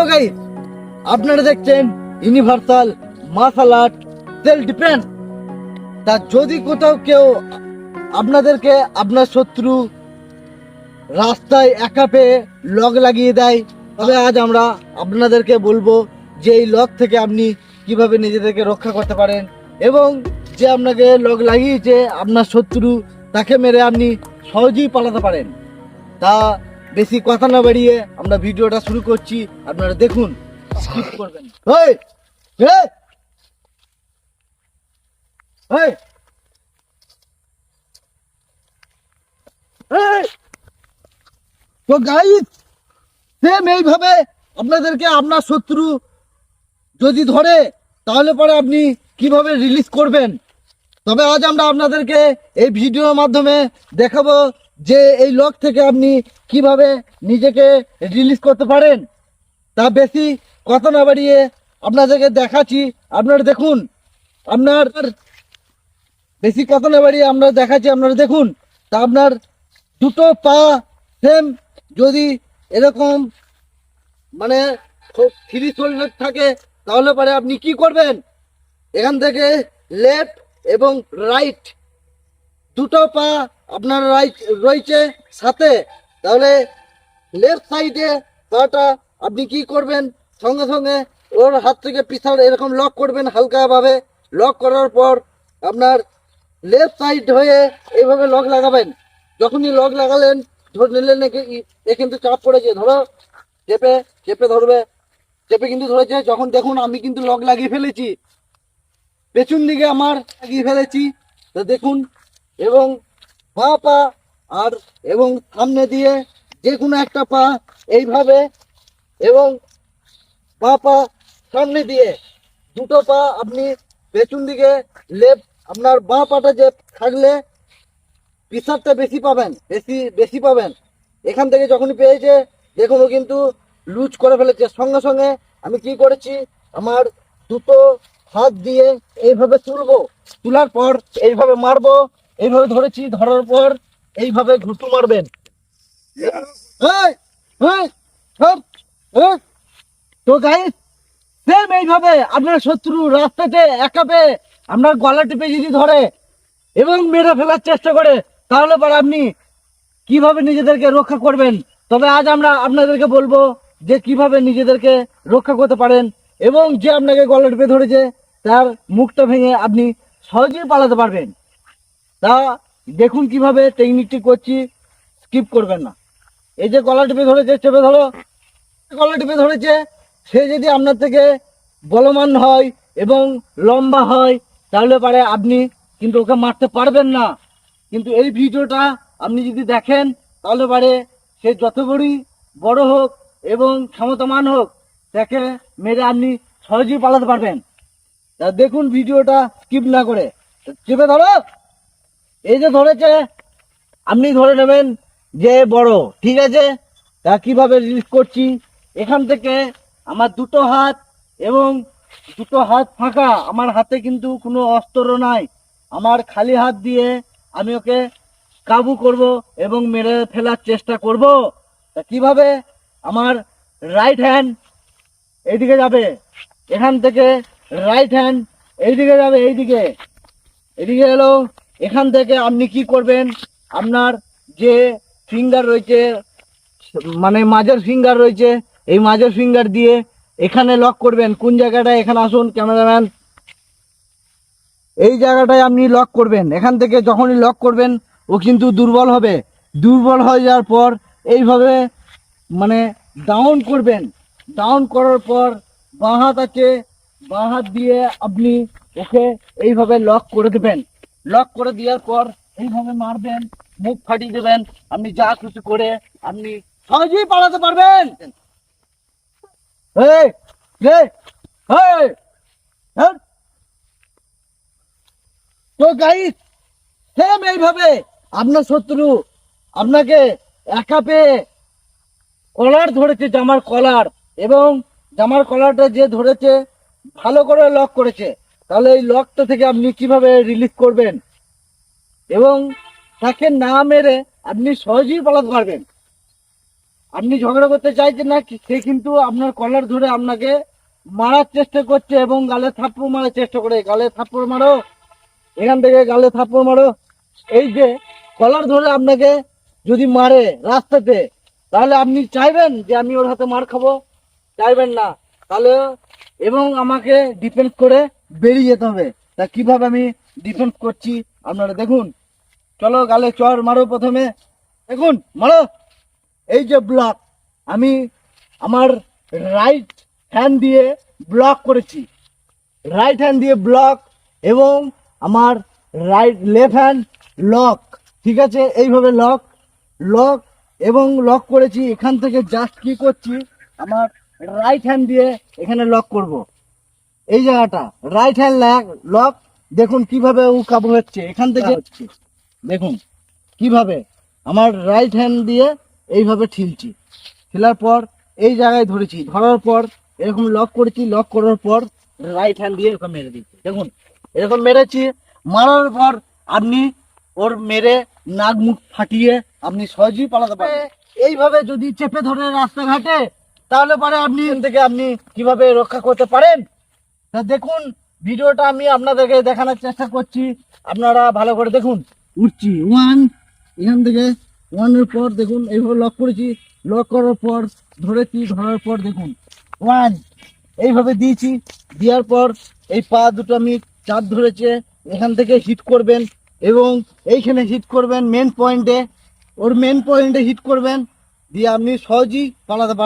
তো গাই আপনারা দেখছেন universal martial art self defence তা যদি কোথাও কেউ আপনাদেরকে আপনার শত্রু রাস্তায় একা পেয়ে লক লাগিয়ে দেয় তবে আজ আমরা আপনাদেরকে বলব যে এই লক থেকে আপনি কীভাবে নিজেদেরকে রক্ষা করতে পারেন এবং যে আপনাকে লক লাগিয়েছে, আপনার শত্রু, তাকে মেরে আপনি সহজেই পালাতে পারেন। তা বেশি কথা না বাড়িয়ে আমরা ভিডিওটা শুরু করছি। আপনারা দেখুন স্কিপ করবেন! তো সেম এইভাবে আপনাদেরকে আপনার শত্রু যদি ধরে, তাহলে পরে আপনি কীভাবে রিলিজ করবেন? তবে আজ আমরা আপনাদেরকে এই ভিডিওর মাধ্যমে দেখাবো যে এই লক থেকে আপনি কীভাবে নিজেকে রিলিজ করতে পারেন, তা বেশি কথা না বাড়িয়ে আপনাদেরকে দেখাচ্ছি। আপনারা দেখুন, আপনার বেশি কথা না বাড়িয়ে আমরা দেখাচ্ছি, আপনারা দেখুন। তা আপনার দুটো পা সেম যদি এরকম মানে ফ্রি শোল্ডার থাকে, তাহলে পরে আপনি কি করবেন? এখান থেকে লেফট এবং রাইট দুটো পা আপনার রয়েছে সাথে। তাহলে লেফট সাইডে পাটা আপনি কি করবেন? সঙ্গে সঙ্গে ওর হাত থেকে পিছার এরকম লক করবেন হালকাভাবে। লক করার পর আপনার লেফট সাইড হয়ে এইভাবে লক লাগাবেন। যখনই লক লাগালেন, ধরে নিলেন এ কিন্তু চাপ পড়েছে। ধরো, চেপে চেপে ধরবে। চেপে কিন্তু ধরেছে। যখন দেখুন আমি কিন্তু লক লাগিয়ে ফেলেছি। পেছন দিকে আমার লাগিয়ে ফেলেছি। তো দেখুন, এবং পা পা আর এবং সামনে দিয়ে যে কোনো একটা পা এইভাবে এবং পা পা সামনে দিয়ে দুটো পা আপনি পেছন দিকে লেফট আপনার বাঁ পাটা যে থাকলে প্রেশারটা বেশি পাবেন, বেশি বেশি পাবেন। এখান থেকে যখনই পেয়েছে দেখুন কিন্তু লুজ করে ফেলেছে। সঙ্গে সঙ্গে আমি কি করেছি, আমার দুটো হাত দিয়ে এইভাবে তুলবো। তোলার পর এইভাবে মারবো। এইভাবে ধরেছি, ধরার পর এইভাবে ঘুটু মারবেন। তো গাইস সেম এইভাবে আপনার শত্রু রাস্তাতে একা পেয়ে আপনার গলা টিপে যদি ধরে এবং মেরে ফেলার চেষ্টা করে, তাহলে পরে আপনি কীভাবে নিজেদেরকে রক্ষা করবেন? তবে আজ আমরা আপনাদেরকে বলব যে কীভাবে নিজেদেরকে রক্ষা করতে পারেন এবং যে আপনাকে গলা টিপে ধরেছে, তার মুখটা ভেঙে আপনি সহজেই পালাতে পারবেন। তা দেখুন কীভাবে টেকনিকটি করছি স্কিপ করবেন না। এই যে গলা টিপে ধরেছে, চেপে ধরো। গলা টিপে ধরেছে, সে যদি আপনার থেকে বলমান হয় এবং লম্বা হয়, তাহলে পারে আপনি কিন্তু ওকে মারতে পারবেন না। কিন্তু এই ভিডিওটা আপনি যদি দেখেন, তাহলে পারে সে যত বড়ই বড় হোক এবং ক্ষমতামান হোক, তাকে মেরে আপনি সহজেই পালাতে পারবেন। তা দেখুন ভিডিওটা স্কিপ না করে। চেপে ধরো। এই যে ধরেছে, আপনি ধরে নেবেন যে বড়, ঠিক আছে? তা কীভাবে রিলিজ করছি? এখান থেকে আমার দুটো হাত এবং দুটো হাত ফাঁকা, আমার হাতে কিন্তু কোনো অস্ত্র নাই। আমার খালি হাত দিয়ে আমি ওকে কাবু করব এবং মেরে ফেলার চেষ্টা করব। তা কীভাবে আমার রাইট হ্যান্ড এইদিকে যাবে? এখান থেকে রাইট হ্যান্ড এইদিকে যাবে, এইদিকে। এদিকে এলো। এখান থেকে আপনি কি করবেন? আপনার যে ফিঙ্গার রয়েছে মানে মাঝের ফিঙ্গার রয়েছে, এই মাঝের ফিঙ্গার দিয়ে এখানে লক করবেন। কোন জায়গাটায়? এখানে আসুন ক্যামেরাম্যান এই জায়গাটায় আপনি লক করবেন। এখান থেকে যখনই লক করবেন, ও কিন্তু দুর্বল হবে। দুর্বল হয়ে যাওয়ার পর এইভাবে মানে ডাউন করবেন। ডাউন করার পর বাঁ হাত আছে, বাঁ হাত দিয়ে আপনি ওকে এইভাবে লক করে দেবেন। লক করে দেওয়ার পর এইভাবে মারবেন, মুখ ফাটিয়ে দেবেন, আপনি যা কিছু করে আপনি সহজেই পালাতে পারবেন। তো গাইস সেম এইভাবে আপনার শত্রু আপনাকে একা পেয়ে কলার ধরেছে, জামার কলার এবং জামার কলারটা যে ধরেছে, ভালো করে লক করেছে। তাহলে এই লকটা থেকে আপনি কীভাবে রিলিফ করবেন? এবং তাকে না মেরে আপনি সহজেই পালাতে পারবেন। আপনি ঝগড়া করতে চাইছেন না, সে কিন্তু আপনার কলার ধরে আপনাকে মারার চেষ্টা করছে এবং গালে থাপ্পড় মারার চেষ্টা করে। গালে থাপ্পড় মারো, এখান থেকে গালে থাপ্পড় মারো। এই যে কলার ধরে আপনাকে যদি মারে রাস্তাতে, তাহলে আপনি চাইবেন যে আমি ওর হাতে মার খাব? চাইবেন না। তাহলে এবং আমাকে ডিফেন্স করে বেরিয়ে যেতে হবে। তা কীভাবে আমি ডিফেন্স করছি আপনারা দেখুন। চলো গালে চর মারো প্রথমে। দেখুন, মারো। এই যে ব্লক আমি আমার রাইট হ্যান্ড দিয়ে ব্লক করেছি। রাইট হ্যান্ড দিয়ে ব্লক এবং আমার রাইট লেফট হ্যান্ড লক ঠিক আছে? এইভাবে লক লক এবং লক করেছি। এখান থেকে জাস্ট কি করছি? আমার রাইট হ্যান্ড দিয়ে এখানে লক করব। এই জায়গাটা রাইট হ্যান্ড লক দেখুন কীভাবে ও কাবু হচ্ছে। এখান থেকে হচ্ছে। দেখুন কীভাবে আমার রাইট হ্যান্ড দিয়ে এইভাবে ঠিলছি। ঠেলার পর এই জায়গায় ধরেছি ধরার পর এরকম লক করেছি লক করার পর রাইট হ্যান্ড দিয়ে এরকম মেরে দিচ্ছি। দেখুন এরকম মেরেছি মারার পর আপনি ওর মেরে নাক মুখ ফাটিয়ে আপনি সহজেই পালাতে পারবেন। এইভাবে যদি চেপে ধরে রাস্তাঘাটে তাহলে পরে আপনি এখান থেকে আপনি কীভাবে রক্ষা করতে পারেন? তা দেখুন ভিডিওটা আমি আপনাদেরকে দেখানোর চেষ্টা করছি। আপনারা ভালো করে দেখুন। উঠছি। ওয়ান এখান থেকে ওয়ানের পর দেখুন এইভাবে লক করেছি। লক করার পর ধরেছি ধরার পর দেখুন। ওয়ান এইভাবে দিয়েছি। দেওয়ার পর এই পা দুটো আমি চাপ ধরেছে এখান থেকে হিট করবেন এবং এইখানে হিট করবেন মেন পয়েন্টে ওর মেন পয়েন্টে হিট করবেন। দিয়ে আপনি সহজেই পালাতে পারবেন